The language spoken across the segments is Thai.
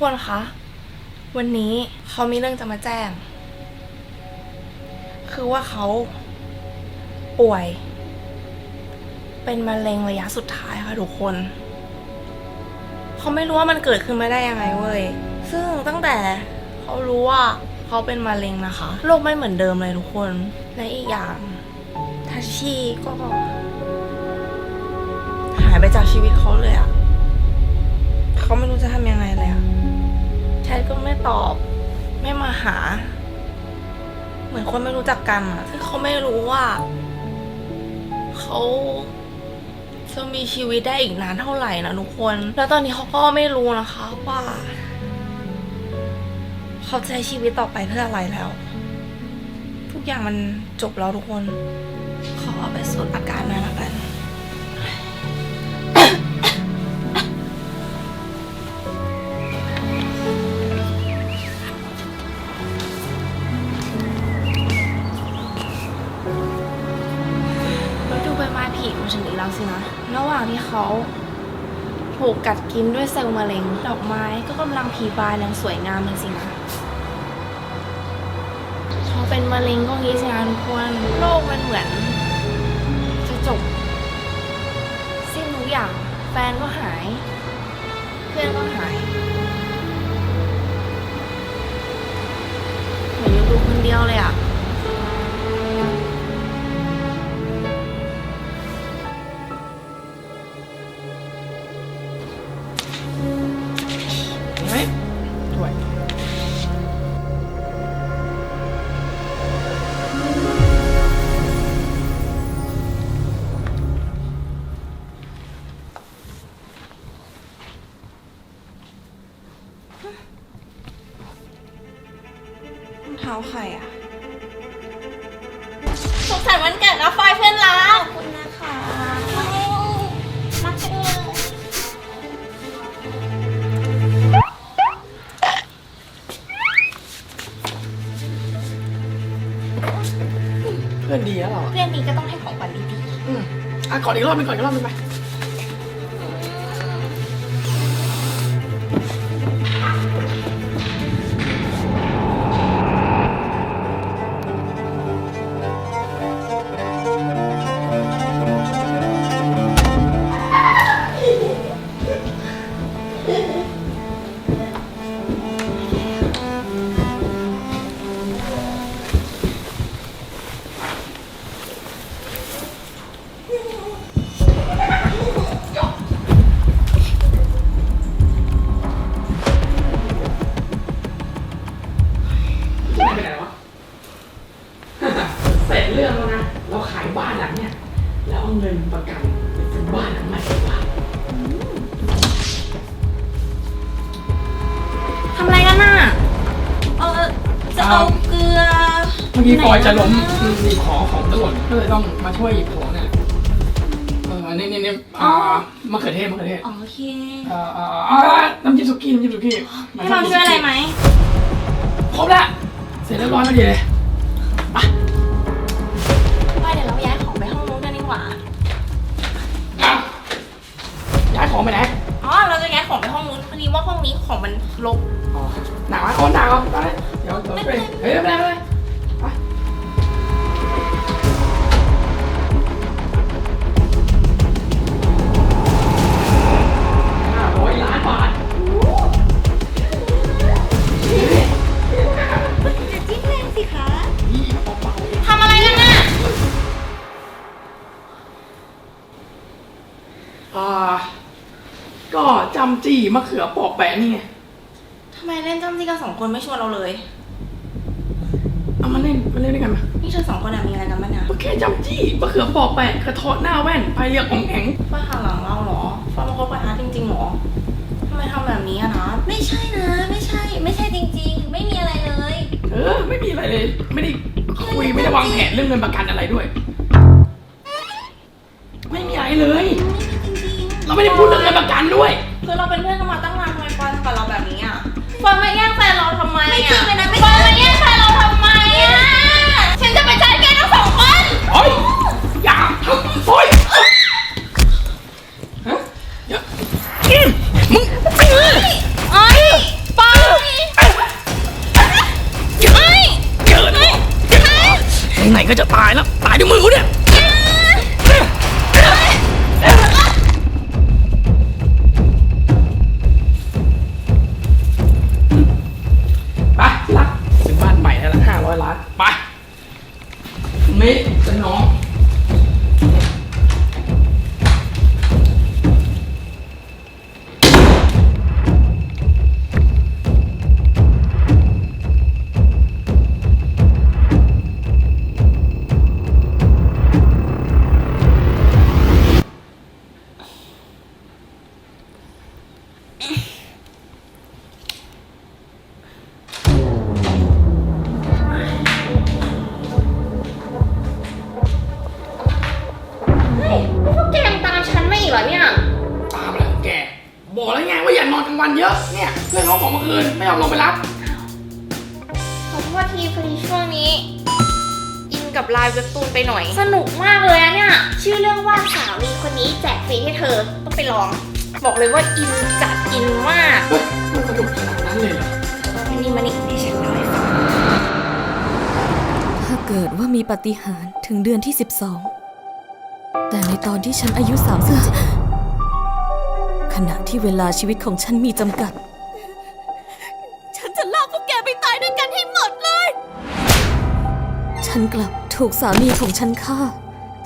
ทุกคนคะ วันนี้เขามีเรื่องจะมาแจ้ง คือว่าเขาป่วย เป็นมะเร็งระยะสุดท้ายค่ะทุกคน เขาไม่รู้ว่ามันเกิดขึ้นมาได้ยังไงเว้ย ซึ่งตั้งแต่เขารู้ว่าเขาเป็นมะเร็งนะคะโรคไม่เหมือนเดิมเลยทุกคน และอีกอย่างทัชชี่ก็หายไปจากชีวิตเขาเลยอะเขาไม่รู้จะทำยังไงเลยอะ ชทก็ไม่ตอบ ไม่มาหา เหมือนคนไม่รู้จักกันอะคือเขาไม่รู้ว่าเขาจะมีชีวิตได้อีกนานเท่าไหร่นะทุกคน แล้วตอนนี้เขาก็ไม่รู้นะคะว่าเขาใช้ชีวิตต่อไปเพื่ออะไรแล้ว ทุกอย่างมันจบแล้วทุกคน ขอไปสูดอากาศหน่อยละกัน เขาถูกกัดกินด้วยเซลล์มะเร็ง ดอกไม้ก็กำลังผลิบานอย่างสวยงามเลยสินะพอเป็นมะเร็งก็งี้สินะทุกคนโลกมันเหมือน จะจบ สิ้นทุกอย่างแฟนก็หาย เพื่อนก็หายเหมือนอยู่คนเดียวเลยอะ สุขสันต์วันเกิดนะฟอยเพื่อนรักขอบคุณนะคะรักจังเลยเพื่อนดีแล้วเหรอเพื่อนนี้ก็ต้องให้ของขวัญดีอืมอะก่อนอีกรอบหนึงก่อนอีกรอบหนึงไปจะไป มื่อกี้ฟอยจะล้มมีของของตะหล่นก็เลยต้องมาช่วยหยิบของเนี่ยเออนี่นี่นี่อ่ามะเขือเทศมะเขือเทศอ๋อโอเคเอ่อเอ่อเอ่อน้ำจิ้มสุกี้น้ำจิ้มสุกี้ให้เราช่วยอะไรไหมครบแล้วเสร็จเรียบร้อยพอดีเลยไปไปเดี๋ยวเราย้ายของไปห้องนู้นกันดีกว่าอะย้ายของไปไหนอ๋อเราจะย้ายของไปห้องนู้นพอดีว่าห้องนี้ของมันรกอ๋อหนาวอะอ๋อหนาวอะไปเดี๋ยวเดี๋ยวไปเฮ้ยไม่เป็นไรไม่เป็นไร จำจี้มะเขือปอกแปะนี่ไงทำไมเล่นจ้ำจี้กันสองคนไม่ชวนเราเลย เอามาเล่นมาเล่นด้วยกันมานี่เธอสองคนอะมีอะไรกันบ้างเนี่ยก็แค่จำจี้มะเขือปอกแปะกระเทาะหน้าแว่นไปเรียกองแองฟ้าหันหลังเราเหรอฟ้ามาคบกับอาร์ตจริงๆเหรอทำไมทำแบบนี้อะนะไม่ใช่นะ ไม่ใช่ ไม่ใช่จริงๆ ไม่มีอะไรเลย เออ ไม่มีอะไรเลย ไม่ได้คุยไม่ได้วางแผนเรื่องเงินประกันอะไรด้วย ไม่มีอะไรเลยเราไม่ได้พูดเรื่องเงินประกันด้วย คือเราเป็นเพื่อนกันมาตั้งนานทำไมปอนทำกับเราแบบนี้อะปอนมาแย่งแฟนเราทำไมอะไม่นปอยมาแย่งแฟนเราทำไมอะฉันจะไปจัดการทั้งสองคนโอ้ยอย่าทำปอยมึงไอ้ปเกิดไหนก็จะตายแล้ว ตายด้วยมือเนี่ย เนี่ยเพื่อนเขาของเมื่อคืนไม่ยอมลงไปรับ ขอโทษทีพอดีช่วงนี้ อินกับไลน์เว็บตูนไปหน่อย สนุกมากเลยอะเนี่ย ชื่อเรื่องว่าสามีคนนี้แจกฟรีให้เธอต้องไปลอง บอกเลยว่าอินจัดอินมากเฮ้ยมันสนุกขนาดนั้นเลยเหรออันนี้มานี่ให้ฉันเล่าให้ฟังถ้าเกิดว่ามีปาฏิหารย์ถึงเดือนที่ 12 แต่ในตอนที่ฉันอายุ 37ขณะที่เวลาชีวิตของฉันมีจำกัด ด้วยกันให้หมดเลย ฉันกลับถูกสามีของฉันฆ่า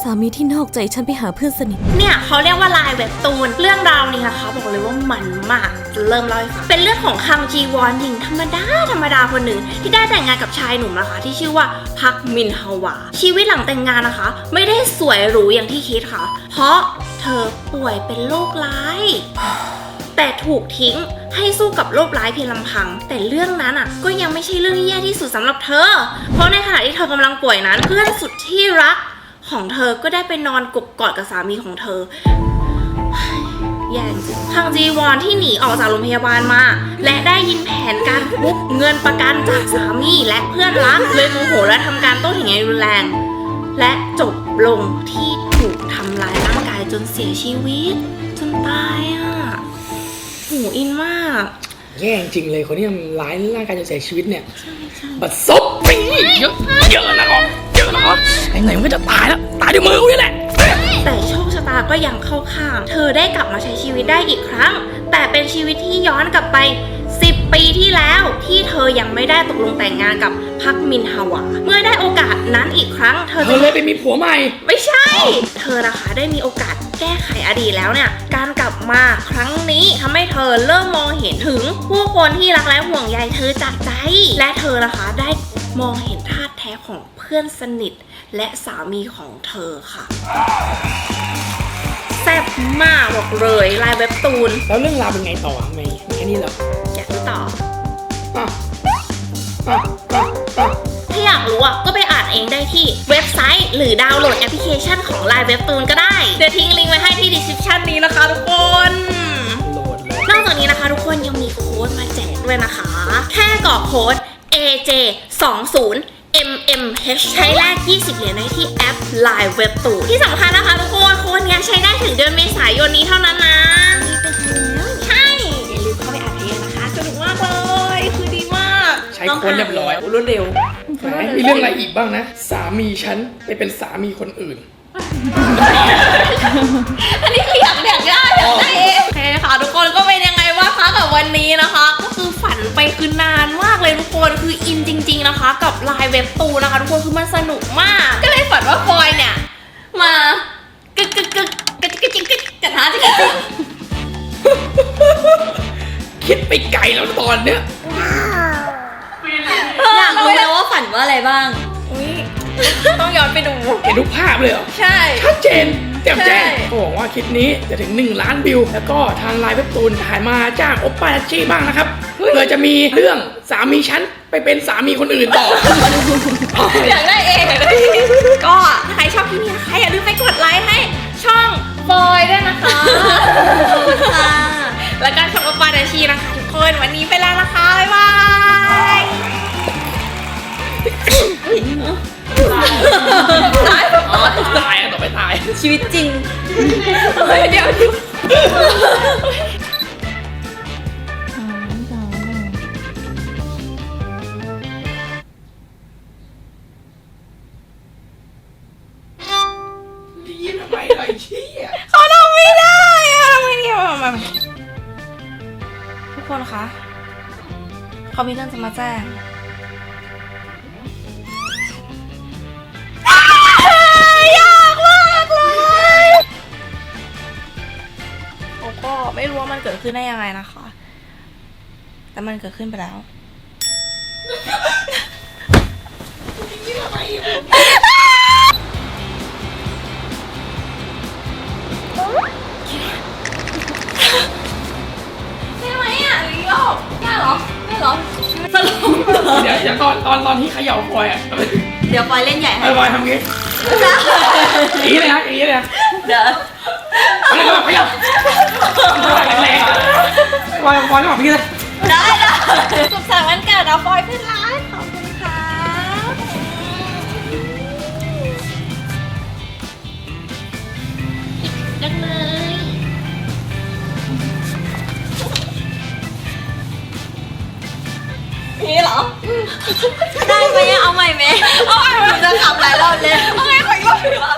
สามีที่นอกใจฉันไปหาเพื่อนสนิท เนี่ยเขาเรียกว่าลายเว็บตูน เรื่องราวนี้นะคะบอกเลยว่ามันมากจะเริ่มเล่าให้ฟังเป็นเรื่องของคังจีวอนหญิงธรรมดาธรรมดาคนหนึ่งที่ได้แต่งงานกับชายหนุ่มนะคะที่ชื่อว่าพักมินฮาวา ชีวิตหลังแต่งงานนะคะ ไม่ได้สวยหรูอย่างที่คิดค่ะ เพราะเธอป่วยเป็นโรคร้าย แต่ถูกทิ้งให้สู้กับโรคร้ายเพียงลำพัง แต่เรื่องนั้นอะ ก็ยังไม่ใช่เรื่องที่แย่ที่สุดสำหรับเธอ เพราะในขณะที่เธอกำลังป่วยนั้น เพื่อนสุดที่รักของเธอก็ได้ไปนอนกกกอดกับสามีของเธอแย่จริงทางจีวอนที่หนีออกจากโรงพยาบาลมา และได้ยินแผนการทุบเงินประกันจากสามีและเพื่อนรักเลยโมโหและทำการโต้เถียงอย่างรุนแรง และจบลงที่ถูกทำลายร่างกายจนเสียชีวิต จนตายอะ หอินมาก แย่จริงเลยคนที่ทำร้ายร่างกายจนเสียชีวิตเนี่ยบัดซบไปเยอะเยอะนะอ๋อเยอะนะอ๋อไหนๆมันก็จะตายแล้วตายด้วยมือกูนี่แหละแต่โชคชะตาก็ยังเข้าข้าง เธอได้กลับมาใช้ชีวิตได้อีกครั้ง แต่เป็นชีวิตที่ย้อนกลับไป10 ปีที่แล้วที่เธอยังไม่ได้ตกลงแต่งงานกับพักมินฮาวา เมื่อได้โอกาสนั้นอีกครั้ง เธอเธจะอเลยไปมีผัวใหม่ ไม่ใช่ เธอนะคะได้มีโอกาสแก้ไขอดีตแล้วเนี่ย การกลับมาครั้งนี้ทำให้เธอเริ่มมองเห็นถึงผู้คนที่รักและห่วงใยเธอจากใจ และเธอนะคะได้มองเห็นท่าตุแท้ของเพื่อนสนิท และสามีของเธอค่ะแซ่บมากบอกเลยลายเว็บตูน แล้วเรื่องราวเป็นไงต่อไม่แค่นี้เหรอ อยากรู้ต่ออะอะอะอะถ้าอยากรู้อะก็ไปอ่านเองได้ที่เว็บไซต์ หรือดาวน์โหลดแอปพลิเคชันของ Line เว็บตูนก็ได้ เดี๋ยวทิ้งลิงก์ไว้ให้ที่ description นี้นะคะทุกคน โหลดเลย นอกจากนี้นะคะทุกคนยังมีโค้ดมาแจกด้วยนะคะ แค่กรอกโค้ด AJ 2 0 MMH ใช้แลก20 เหรียญได้ที่แอป Line เว็บตูนที่สำคัญนะคะทุกคนโค้ดเนี้ยใช้ได้ถึงเดือนเมษายนนี้เท่านั้นนะ ใช้โค้ดเรียบร้อยรวดเร็วแหมมีเรื่องอะไรอีกบ้างนะ สามีฉันไปเป็นสามีคนอื่น อันนี้คืออยากอยากได้อยากได้เองโอเคค่ะทุกคนก็เป็นยังไงบ้างคะกับวันนี้นะคะ ก็คือฝันไปคือนานมากเลยทุกคนคืออินจริง ๆนะคะ กับไลน์เว็บตูนนะคะ ทุกคนคือมันสนุกมาก ก็เลยฝันว่าฟอยเนี่ย มากึกกึกกึกกึกกึกกึกกึกกระทะจิกกึกคิดไปไกลแล้วตอนเนี้ยอย ฝันว่าอะไรบ้าง อุ้ยต้องย้อนไปดู เห็นทุกภาพเลยเหรอ ใช่ ชัดเจนแจ่มแจ้งใช่เขาบอกว่าคลิปนี้จะถึง 1 ล้านวิว แล้วก็ทางไลน์เว็บตูนถ่ายมาจ้างโอปป้าดัชชี่บ้างนะครับเพื่อจะมีเรื่องสามีฉันไปเป็นสามีคนอื่นต่อ อยากได้เองอยากได้เองก็ถ้าใครชอบคลิปนี้นะคะอย่าลืมไปกดไลค์ให้ช่องฟอยด้วยนะคะขอบคุณค่ะแล้วก็ช่องอปาดาชีนะคะทุกคนวันนี้ไปแล้วนะคะบ๊ายบาย ตายอ๋อตายต่อไปตายชีวิตจริงเฮ้ยเดี๋ยวดิยีนทำไมไรเชี่เขาทำไม่ได้ทุกคนคะเขามีเรื่องจะมาแจ้ง ก็ไม่รู้ว่ามันเกิดขึ้นได้ยังไงนะคะ แต่มันเกิดขึ้นไปแล้วได้ไหมอะหรืออีกรอบได้เหรอได้เหรอสรุปเดี๋ยวเดี๋ยวตอนตอนตอนที่เขย่าฟอยล์อะเดี๋ยวปอยเล่นใหญ่ไอ้ให้ฟอยล์ทำงี้ อย่างนี้เลยนะอย่างนี้เลยนะ เดี๋ยวเอาเลยครับเขย่าแรงๆฟอยล์ฟอยล์ต้องแบบนี้เลยได้ได้สุขสันต์วันเกิดเราปอยขึ้นร้านขอบคุณค่ะดังเลยนี่เหรอ ได้ไหมอะเอาใหม่ไหมเอาใหม่จะขับหลายรอบเลยเอาไงขออีกรอบ